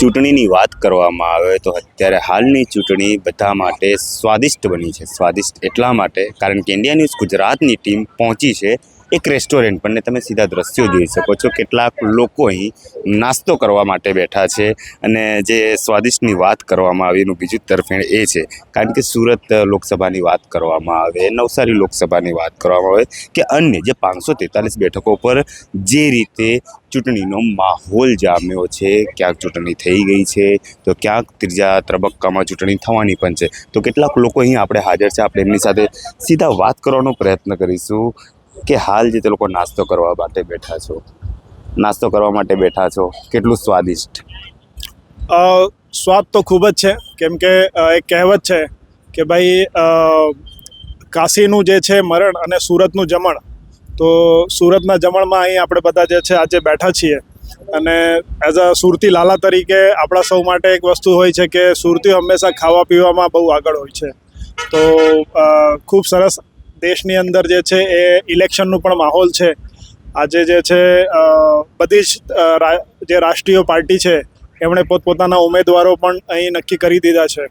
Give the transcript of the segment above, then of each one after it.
ચૂંટણીની વાત કરવામાં આવે તો અત્યારે હાલની ચૂંટણી બધા માટે સ્વાદિષ્ટ બની છે. સ્વાદિષ્ટ એટલા માટે કારણ કે ઇન્ડિયા ન્યૂઝ ગુજરાતની ટીમ પહોંચી છે. એક રેસ્ટોરન્ટ પણ તમે સીધા દ્રશ્યો જોઈ શકો છો. કેટલાક લોકો અહીં નાસ્તો કરવા માટે બેઠા છે અને જે સ્વાદિષ્ટની વાત કરવામાં આવી એનું બીજું તરફેણ એ છે. કારણ કે સુરત લોકસભાની વાત કરવામાં આવે, નવસારી લોકસભાની વાત કરવામાં આવે કે અન્ય જે પાંચસો તેતાલીસ બેઠકો પર જે રીતે ચૂંટણીનો માહોલ જામ્યો છે, ક્યાંક ચૂંટણી થઈ ગઈ છે, તો ક્યાંક ત્રીજા તબક્કામાં ચૂંટણી થવાની પણ છે. તો કેટલાક લોકો અહીં આપણે હાજર છે, આપણે એમની સાથે સીધા વાત કરવાનો પ્રયત્ન કરીશું. કે હાલ જે તે લોકો નાસ્તો કરવા માટે બેઠા છો? નાસ્તો કરવા માટે બેઠા છો, કેટલું સ્વાદિષ્ટ? સ્વાદ તો ખૂબ જ છે. કેમ કે એક કહેવત છે કે ભાઈ કાશીનું જે છે મરણ અને સુરતનું જમણ. તો સુરતના જમણમાં અહીં આપણે બધા જે છે આજે બેઠા છીએ. અને એઝ અ સુરતી લાલા તરીકે આપણા સૌ માટે એક વસ્તુ હોય છે કે સુરતી હંમેશા ખાવા પીવામાં બહુ આગળ હોય છે. તો ખૂબ સરસ દેશની અંદર જે છે એ ઇલેક્શનનું પણ માહોલ છે. આજે જે છે બધી જ જે રાષ્ટ્રીય પાર્ટી છે, એમણે પોતપોતાના ઉમેદવારો પણ અહીં નક્કી કરી દીધા છે.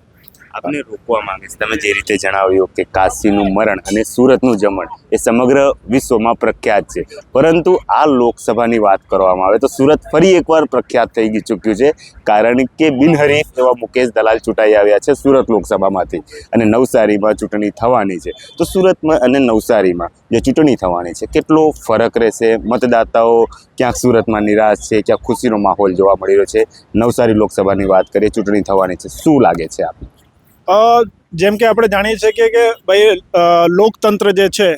આપને રોકવા માંગીશ તમે જે રીતે જણાવ્યું કે કાશીનું મરણ અને સુરતનું જમણ એ સમગ્ર વિશ્વમાં પ્રખ્યાત છે. પરંતુ આ લોકસભાની વાત કરવામાં આવે તો સુરત ફરી એકવાર પ્રખ્યાત થઈ ચૂક્યું છે. કારણ કે બિનહરીફ એવા મુકેશ દલાલ ચૂંટાઈ આવ્યા છે સુરત લોકસભામાંથી અને નવસારીમાં ચૂંટણી થવાની છે. તો સુરતમાં અને નવસારીમાં જે ચૂંટણી થવાની છે કેટલો ફરક રહેશે? મતદાતાઓ ક્યાંક સુરતમાં નિરાશ છે ક્યાંક ખુશીનો માહોલ જોવા મળી રહ્યો છે. નવસારી લોકસભાની વાત કરીએ ચૂંટણી થવાની છે. શું લાગે છે આપને? અ, જેમ કે આપણે જાણીએ છીએ કે કે ભાઈ લોકતંત્ર જે છે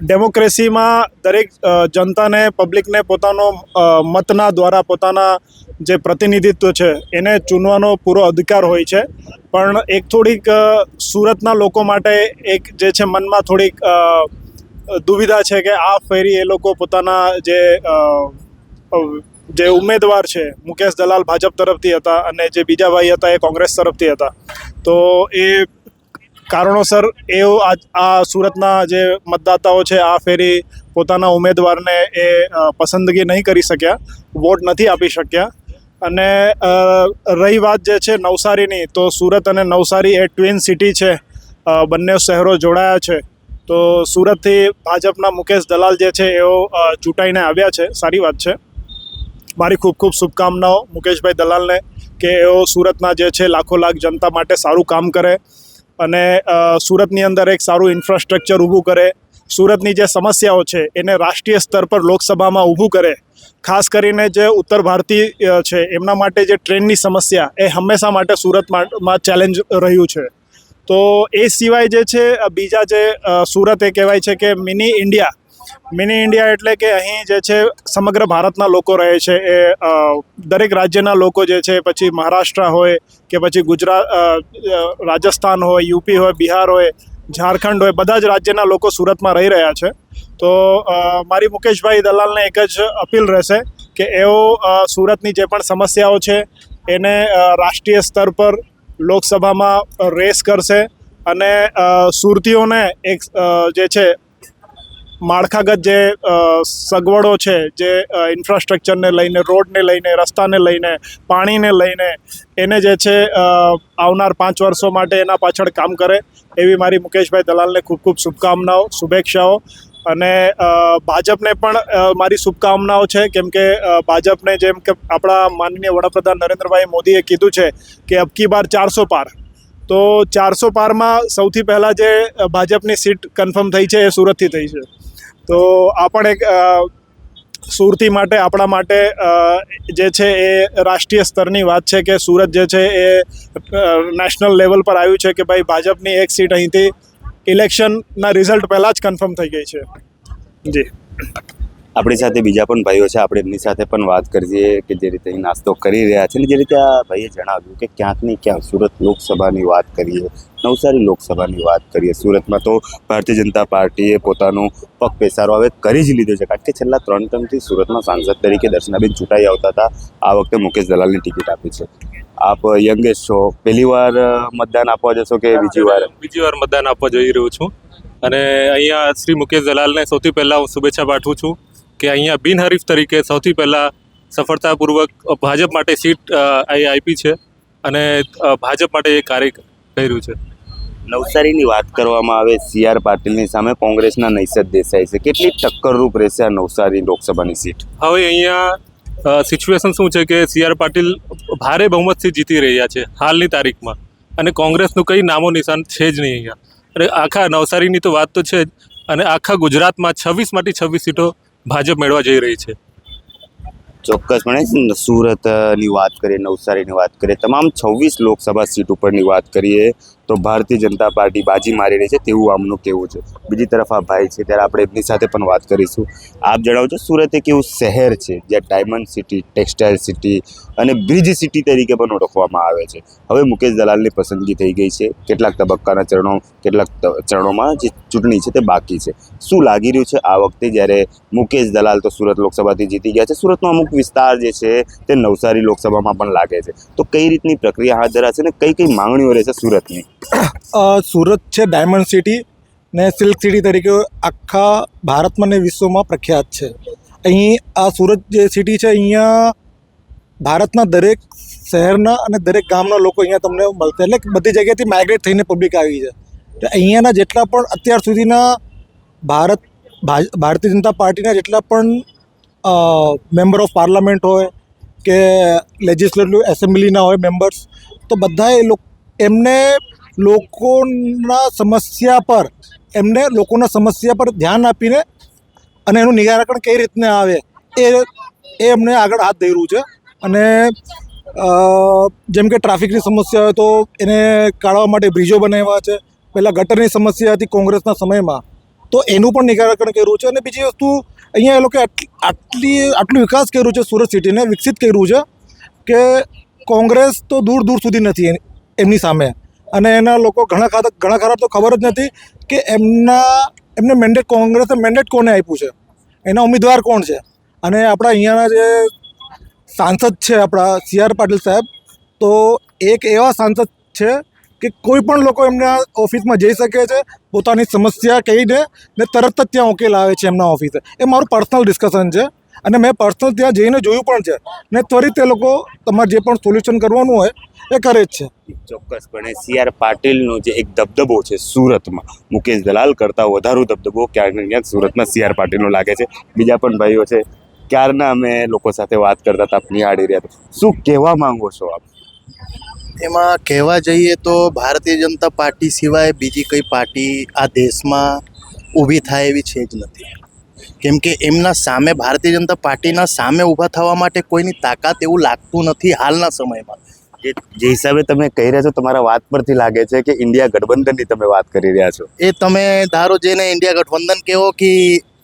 ડેમોક્રેસીમાં દરેક જનતાને, પબ્લિકને પોતાનો મતના દ્વારા પોતાના જે પ્રતિનિધિત્વ છે, એને ચૂનવાનો પૂરો અધિકાર હોય છે. પણ એક થોડીક સુરતના લોકો માટે એક જે છે, મનમાં થોડીક દુવિધા છે કે આ ફેરી એ લોકો પોતાના જે જે ઉમેદવાર છે, મુકેશ દલાલ ભાજપ તરફથી હતા અને જે બીજા ભાઈ હતા એ કોંગ્રેસ તરફથી હતા. તો એ કારણોસર આ આ સુરતના જે મતદાતાઓ છે, આ ફેરી પોતાના ઉમેદવારને એ પસંદગી નહીં કરી શક્યા, વોટ નથી આપી શક્યા. અને રહી વાત જે છે નવસારીની, તો સુરત અને નવસારી એ ટ્વિન સિટી છે બંને શહેરો જોડાયા છે. તો સુરતથી ભાજપના મુકેશ દલાલ જે છે, એઓ ચૂંટાઈને આવ્યા છે. સારી વાત છે. મારી ખૂબ ખૂબ શુભકામનાઓ મુકેશભાઈ દલાલને. કે એઓ સુરતના જે છે, લાખો લાખ જનતા માટે સારું કામ કરે અને સુરતની અંદર એક સારું ઇન્ફ્રાસ્ટ્રક્ચર ઊભું કરે. સુરતની જે સમસ્યાઓ છે, એને રાષ્ટ્રીય સ્તર પર લોકસભામાં ઊભું કરે. ખાસ કરીને જે ઉત્તર ભારતીય છે, એમના માટે જે ટ્રેનની સમસ્યા, એ હંમેશા માટે સુરતમાં ચેલેન્જ રહ્યું છે. તો એ સિવાય જે છે, બીજા જે સુરત એ કહેવાય છે કે મિની ઇન્ડિયા મિની ઇન્ડિયા એટલે કે અહીં જે છે સમગ્ર ભારતના લોકો રહે છે. એ દરેક રાજ્યના લોકો જે છે, પછી મહારાષ્ટ્ર હોય કે પછી ગુજરાત રાજસ્થાન હોય, યુપી હોય, બિહાર હોય, ઝારખંડ હોય, બધા જ રાજ્યના લોકો સુરતમાં રહી રહ્યા છે. તો મારી મુકેશભાઈ દલાલને એક જ અપીલ રહેશે કે એઓ સુરતની જે પણ સમસ્યાઓ છે, એને રાષ્ટ્રીય સ્તર પર લોકસભામાં રેસ કરશે અને સુરતીઓને એક જે છે માળખાગત જે સગવડો છે, જે ઇન્ફ્રાસ્ટ્રક્ચરને લઈને રોડને લઈને, રસ્તાને લઈને, પાણીને લઈને, એને જે છે આવનાર પાંચ વર્ષો માટે એના પાછળ કામ કરે, એવી મારી મુકેશભાઈ દલાલને ખૂબ ખૂબ શુભકામનાઓ, શુભેચ્છાઓ. અને ભાજપને પણ મારી શુભકામનાઓ છે, કેમ કે ભાજપને જેમ કે આપણા માનનીય વડાપ્રધાન નરેન્દ્રભાઈ મોદીએ કીધું છે કે અબકી બાર ચારસો પાર. તો ચારસો પારમાં સૌથી પહેલાં જે ભાજપની સીટ કન્ફર્મ થઈ છે એ સુરતથી થઈ છે. તો આ પણ એક સુરતી માટે, આપણા માટે જે છે એ રાષ્ટ્રીય સ્તરની વાત છે કે સુરત જે છે એ નેશનલ લેવલ પર આવ્યું છે કે ભાઈ ભાજપની એક સીટ અહીંથી ઇલેક્શનના રિઝલ્ટ પહેલાં જ કન્ફર્મ થઈ ગઈ છે. જી. આપણી સાથે બીજા પણ ભાઈઓ છે, આપણે એમની સાથે પણ વાત કરીએ કે જે રીતે અહીં નાસ્તો કરી રહ્યા છે અને જે રીતે આ ભાઈએ જણાવ્યું કે ક્યાંક ને ક્યાંક સુરત લોકસભાની વાત કરીએ, નવસારી લોકસભાની વાત કરીએ. સુરતમાં તો ભારતીય જનતા પાર્ટીએ પોતાનો પગ પેસારો હવે કરી જ લીધો છે, કારણ કે છેલ્લા ત્રણ ટર્મથી સુરતમાં સાંસદ તરીકે દર્શનાબેન ચૂંટાઈ આવતા હતા. આ વખતે મુકેશ દલાલની ટિકિટ આપી છે. આપ યંગેસ્ટ છો. પહેલી વાર મતદાન આપવા જશો કે બીજી વાર? બીજી વાર મતદાન આપવા જઈ રહ્યો છું. અને અહીંયા શ્રી મુકેશ દલાલને સૌથી પહેલાં હું શુભેચ્છા પાઠવું છું. કે અહીંયા બિનહરીફ તરીકે સૌથી પહેલાં સફળતાપૂર્વક ભાજપ માટે સીટ અહીં આપી છે અને ભાજપ માટે એ કાર્ય કર્યું છે. નવસારીની વાત કરવામાં આવે સી આર પાટીલની સામે કોંગ્રેસના નૈસદ દેસાઈ છે. કેટલી ટક્કરરૂપ રહેશે આ નવસારી લોકસભાની સીટ? હવે અહીંયા સિચ્યુએશન શું છે કે સી આર પાટીલ ભારે બહુમતથી જીતી રહ્યા છે હાલની તારીખમાં અને કોંગ્રેસનું કંઈ નામો નિશાન છે જ નહીં અહીંયા. અને આખા નવસારીની તો વાત તો છે જ અને આખા ગુજરાતમાં છવ્વીસમાંથી છવ્વીસ સીટો ભાજપ મેળવા જઈ રહી છે. ચોક્કસપણે સુરતની વાત કરીએ, નવસારીની વાત કરીએ, તમામ છવ્વીસ લોકસભા સીટ ઉપરની વાત કરીએ તો ભારતીય જનતા પાર્ટી બાજી મારી રહી છે તેવું આમનું કેવું છે. બીજી તરફ આ ભાઈ છે, ત્યારે આપણે એમની સાથે પણ વાત કરીશું. આપ જણાવજો સુરત એક એવું શહેર છે, જ્યાં ડાયમંડ સિટી, ટેક્સટાઇલ સિટી અને બ્રિજ સિટી તરીકે પણ ઓળખવામાં આવે છે. હવે મુકેશ દલાલની પસંદગી થઈ ગઈ છે. કેટલાક તબક્કાના ચરણો, કેટલાક ચરણોમાં જે ચૂંટણી છે તે બાકી છે. શું લાગી રહ્યું છે આ વખતે જ્યારે મુકેશ દલાલ તો સુરત લોકસભાથી જીતી ગયા છે? સુરતનો અમુક વિસ્તાર જે છે તે નવસારી લોકસભામાં પણ લાગે છે. તો કઈ રીતની પ્રક્રિયા હાથ ધરાશે ને કઈ કઈ માંગણીઓ રહેશે સુરતની? સુરત છે ડાયમંડ સિટી ને સિલ્ક સિટી તરીકે આખા ભારતમાં ને વિશ્વમાં પ્રખ્યાત છે. અહીં આ સુરત જે સિટી છે, અહીંયા ભારતના દરેક શહેરના અને દરેક ગામના લોકો અહીંયા તમને મળશે. એટલે બધી જગ્યાએથી માઇગ્રેટ થઈને પબ્લિક આવી છે. તો અહીંયાના જેટલા પણ અત્યાર સુધીના ભારત ભારતીય જનતા પાર્ટીના જેટલા પણ મેમ્બર ઓફ પાર્લામેન્ટ હોય કે લેજિસ્લેટિવ એસેમ્બલીના હોય મેમ્બર્સ તો બધા એ લોક, એમને લોકોના સમસ્યા પર, એમને લોકોના સમસ્યા પર ધ્યાન આપીને અને એનું નિરાકરણ કઈ રીતના આવે એ એ એમને આગળ હાથ ધર્યું છે. અને જેમ કે ટ્રાફિકની સમસ્યા હોય તો એને કાઢવા માટે બ્રિજો બનાવ્યા છે. પહેલાં ગટરની સમસ્યા હતી કોંગ્રેસના સમયમાં. તો એનું પણ નિરાકરણ કર્યું છે અને બીજી વસ્તુ, અહીંયા એ લોકોએ આટલી આટલી વિકાસ કર્યું છે સુરત સિટીને, વિકસિત કર્યું છે કે કોંગ્રેસ તો દૂર દૂર સુધી નથી એમની સામે. અને એના લોકો ઘણા ખાતા ઘણા ખરા તો ખબર જ નથી કે એમના એમને મેન્ડેટ કોંગ્રેસે મેન્ડેટ કોને આપ્યું છે? એના ઉમેદવાર કોણ છે? અને આપણા અહીંયાના જે સાંસદ છે આપણા સી આર પાટીલ સાહેબ, તો એક એવા સાંસદ છે કે કોઈ પણ લોકો એમના ઓફિસમાં જઈ શકે છે, પોતાની સમસ્યા કહીને ને તરત જ ત્યાં ઉકેલ આવે છે એમના ઓફિસે. એ મારું પર્સનલ ડિસ્કશન છે. અને મેં પર્સનલ ત્યાં જઈને જોયું પણ છે. ને ત્વરિત એ લોકો તમારે જે પણ સોલ્યુશન કરવાનું હોય એ કરે જ છે. ચોક્કસપણે સી આર પાટીલનો જે એક દબદબો છે સુરતમાં મુકેશ દલાલ કરતાં વધારે દબદબો ક્યાંક ને ક્યાંક સુરતમાં સી આર પાટીલનો લાગે છે. બીજા પણ ભાઈઓ છે ક્યારના અમે લોકો સાથે વાત કરતા હતા નિહાળી રહ્યા હતા. શું કહેવા માંગો છો આપ? એમાં કહેવા જઈએ તો ભારતીય જનતા પાર્ટી સિવાય બીજી કઈ પાર્ટી આ દેશમાં ઊભી થાય એવી છે જ નથી. કેમ કે એમના સામે ભારતીય જનતા પાર્ટીના સામે ઊભા થવા માટે કોઈની તાકાત એવું લાગતું નથી હાલના સમયમાં. જે જે હિસાબે તમે કહી રહ્યા છો તમારા વાત પરથી લાગે છે કે ઇન્ડિયા ગઠબંધનની તમે વાત કરી રહ્યા છો. એ તમે ધારો જેને ઇન્ડિયા ગઠબંધન કહો કે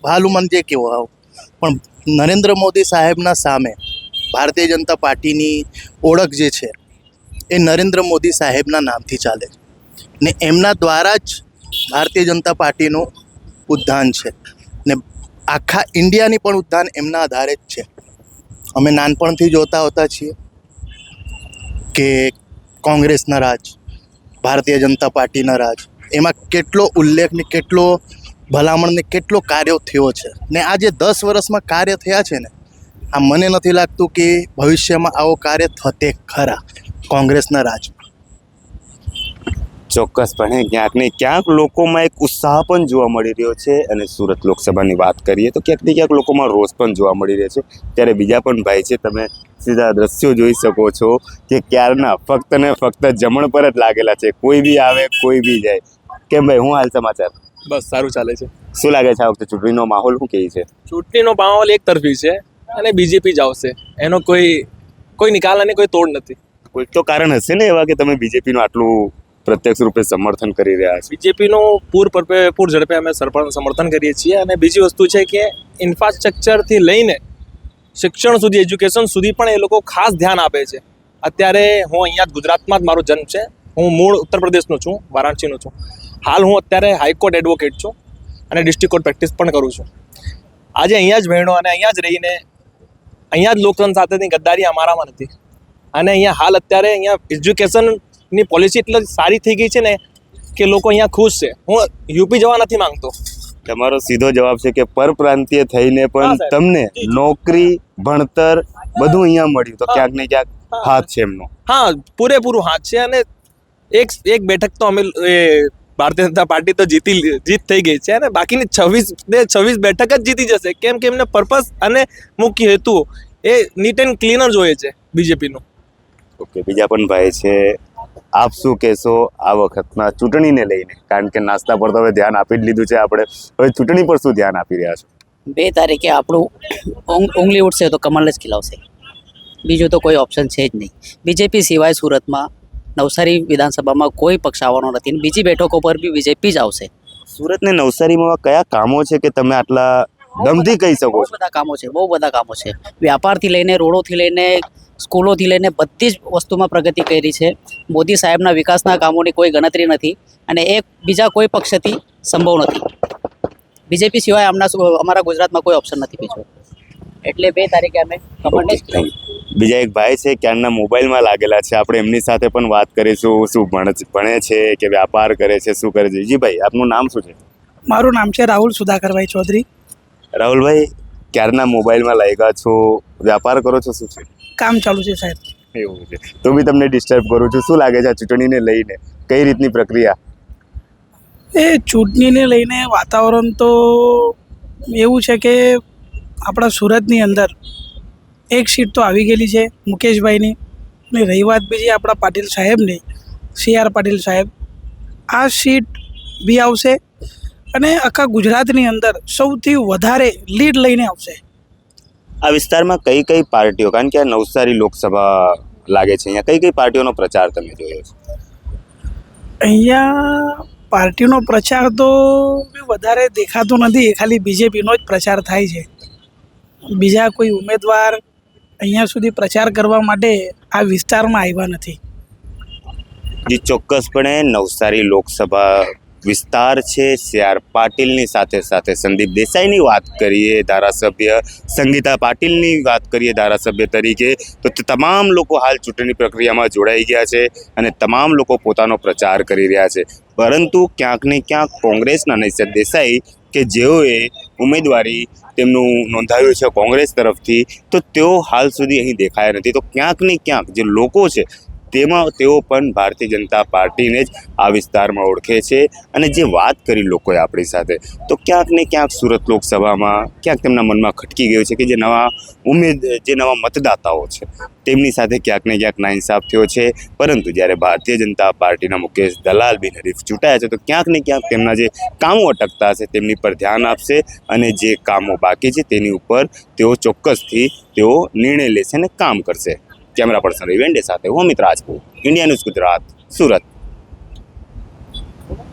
ભાલુમન જે કહો આવો પણ નરેન્દ્ર મોદી સાહેબના સામે ભારતીય જનતા પાર્ટીની ઓળખ જે છે એ નરેન્દ્ર મોદી સાહેબના નામથી ચાલે છે. ને એમના દ્વારા જ ભારતીય જનતા પાર્ટીનું ઉત્થાન છે. ને આખા ઇન્ડિયાની પણ ઉત્થાન એમના આધારે જ છે. અમે નાનપણથી જોતા હોતા છીએ કે કોંગ્રેસના રાજ, ભારતીય જનતા પાર્ટીના રાજ, એમાં કેટલો ઉલ્લેખ ને કેટલો ભલામણ ને કેટલો કાર્યો થયો છે ને આ જે દસ વર્ષમાં કાર્ય થયા છે ને, આ મને નથી લાગતું કે ભવિષ્યમાં આવો કાર્ય થતે ખરા કોંગ્રેસના રાજ. ચોક્કસપણે ક્યાંક ને ક્યાંક લોકોમાં એક ઉત્સાહ પણ જોવા મળી રહ્યો છે અને સુરત લોકસભાની વાત કરીએ તો ક્યાંક ને ક્યાંક લોકોમાં રોષ પણ જોવા મળી રહ્યો છે. ત્યારે બીજા પણ ભાઈ છે તમે સીધા દ્રશ્યો જોઈ શકો છો કે ક્યારના ફક્ત ને ફક્ત જમણ પર જ લાગેલા છે. કોઈ બી આવે કોઈ બી જાય. કેમ ભાઈ હું હાલ સમાચાર? બસ સારું ચાલે છે. શું લાગે છે આ વખતે ચૂંટણીનો માહોલ? શું કહે છે? ચૂંટણીનો માહોલ એક તરફી છે અને બીજેપી જ આવશે. એનો કોઈ કોઈ નિકાલ અને કોઈ તોડ નથી. કોઈક તો કારણ હશે ને એવા કે તમે બીજેપીનું આટલું પ્રત્યક્ષ રૂપે સમર્થન કરી રહ્યા છે. બીજેપીનું પૂર પરપે પૂર ઝડપે અમે સમર્થન કરીએ છીએ અને બીજી વસ્તુ છે કે ઇન્ફ્રાસ્ટ્રક્ચરથી લઈને શિક્ષણ સુધી એજ્યુકેશન સુધી પણ એ લોકો ખાસ ધ્યાન આપે છે. અત્યારે હું અહીંયા જ ગુજરાતમાં જ મારો જન્મ છે. હું મૂળ ઉત્તર પ્રદેશનો છું, વારાણસીનો છું. હાલ હું અત્યારે હાઈકોર્ટ એડવોકેટ છું અને ડિસ્ટ્રિક્ટ કોર્ટ પ્રેક્ટિસ પણ કરું છું. આજે અહીંયા જ ભણ્યો અને અહીંયા જ રહીને અહીંયા જ લોકતંત્ર સાથેની ગદ્દારી અમારામાં નથી. અને અહીંયા હાલ અત્યારે અહીંયા એજ્યુકેશનની પોલિસી એટલી સારી થઈ ગઈ છે ને કે લોકો અહીંયા ખુશ છે. હું યુપી જવા નથી માંગતો. તમારો સીધો જવાબ છે કે પરપ્રાંતીય થઈને પણ તમને. નોકરી ભણતર બધું અહીંયા મળ્યું. તો ક્યાંક ને ક્યાંક હાથ છે એમનો. હા પૂરેપૂરું હાથ છે અને એક એક બેઠક તો અમે એ ભારતીય જનતા પાર્ટી તો જીતી જીત થઈ ગઈ છે અને બાકીની છવ્વીસ ને છવ્વીસ બેઠક જ જીતી જશે. કેમ કે એમને પર્પસ અને મુખ્ય હેતુ એ નીટ એન્ડ ક્લીનર જોઈએ છે બીજેપીનું ઓકે બીજા પણ ભાઈ છે. આપ શું કહેશો આ વખતના ચૂંટણીને લઈને? કારણ કે નાસ્તા પર તો હવે ધ્યાન આપી જ લીધું છે આપણે. હવે ચૂંટણી પર શું ધ્યાન આપી રહ્યા છો? બે તારીખે આપણું ઉંગ- ઉંગલી ઉઠશે તો કમલ જ ખીલાવશે. બીજું તો કોઈ ઓપ્શન છે જ નહીં. બીજેપી સિવાય સુરતમાં નવસારી વિધાનસભામાં કોઈ પક્ષ આવવાનો નથી બીજી બેઠકો પર બી બીજેપી જ આવશે. સુરતને નવસારીમાં કયા કામો છે કે તમે આટલા દમથી કહી શકો બધા કામો છે બહુ બધા કામો છે. વ્યાપારથી લઈને રોડોથી લઈને સ્કૂલોથી લઈને બધી જ વસ્તુમાં પ્રગતિ કરી છે. મોદી સાહેબના વિકાસના કામોની કોઈ ગણતરી નથી અને એ બીજા કોઈ પક્ષથી સંભવ નથી. બીજેપી સિવાય આમના અમારા ગુજરાતમાં કોઈ ઓપ્શન નથી બીજો. એટલે બે તારીખે અમે. બીજા એક ભાઈ છે ક્યારના મોબાઈલમાં લાગેલા છે. આપણે એમની સાથે પણ વાત કરીશું. શું ભણ ભણે છે કે વ્યાપાર કરે છે? શું કરે છે? જી ભાઈ આપનું નામ શું છે? મારું નામ છે રાહુલ સુધાકરભાઈ ચૌધરી. રાહુલભાઈ ક્યારના મોબાઈલમાં લાગ્યા છો? વ્યાપાર કરો છો શું છે? કામ ચાલુ છે સાહેબ. એવું છે. તો બી તમને ડિસ્ટર્બ કરું છું. શું લાગે છે આ ચૂંટણીને લઈને? કઈ રીતની પ્રક્રિયા? એ ચૂંટણીને લઈને વાતાવરણ તો એવું છે કે આપણા સુરતની અંદર એક સીટ તો આવી ગયેલી છે મુકેશભાઈની અને રહી વાત બીજી આપણા પાટીલ સાહેબની સી આર પાટીલ સાહેબ. આ સીટ બી આવશે અને આખા ગુજરાતની અંદર સૌથી વધારે લીડ લઈને આવશે. આ વિસ્તારમાં કઈ કઈ પાર્ટીઓ? કારણ કે આ નવસારી લોકસભા લાગે છે. અહીંયા કઈ કઈ પાર્ટીઓનો પ્રચાર તમે જોયો છે? અહીંયા પાર્ટીનો પ્રચાર તો વધારે દેખાતો નથી. ખાલી બીજેપીનો જ પ્રચાર થાય છે. બીજા કોઈ ઉમેદવાર અહીંયા સુધી પ્રચાર કરવા માટે આ વિસ્તારમાં આવ્યા નથી. જે ચોક્કસપણે નવસારી લોકસભા વિસ્તાર છે. સીઆર પાટીલની સાથે સાથે સંદીપ દેસાઈની વાત કરીએ, ધારાસભ્ય સંગીતા પાટીલની વાત કરીએ ધારાસભ્ય તરીકે, તો તમામ લોકો હાલ ચૂંટણી પ્રક્રિયામાં જોડાઈ ગયા છે અને તમામ લોકો પોતાનો પ્રચાર કરી રહ્યા છે. પરંતુ ક્યાંક ને ક્યાંક કોંગ્રેસના નૈસર દેસાઈ કે જેઓએ ઉમેદવારી તેમનું નોંધાવ્યું છે કોંગ્રેસ તરફથી, તો તેઓ હાલ સુધી અહીં દેખાયા નથી. તો ક્યાંક ને ક્યાંક જે લોકો છે તેમાં તેઓ પણ ભારતીય જનતા પાર્ટીને જ આ વિસ્તારમાં ઓળખે છે અને જે વાત કરી લોકોએ આપણી સાથે, તો ક્યાંક ને ક્યાંક સુરત લોકસભામાં ક્યાંક તેમના મનમાં ખટકી ગયું છે કે જે નવા ઉમેદ, જે નવા મતદાતાઓ છે, તેમની સાથે ક્યાંક ને ક્યાંક નાઇન્સાફ થયો છે. પરંતુ જ્યારે ભારતીય જનતા પાર્ટીના મુકેશ દલાલ બિન હરીફ ચૂંટાયા છે, તો ક્યાંક ને ક્યાંક તેમના જે કામો અટકતા હશે તેમની પર ધ્યાન આપશે અને જે કામો બાકી છે તેની ઉપર તેઓ ચોક્કસથી તેઓ નિર્ણય લેશે અને કામ કરશે. કેમેરા પર્સન વેન્ડે સાથે હું અમિત રાજપૂત ઇન્ડિયા ન્યૂઝ ગુજરાત સુરત.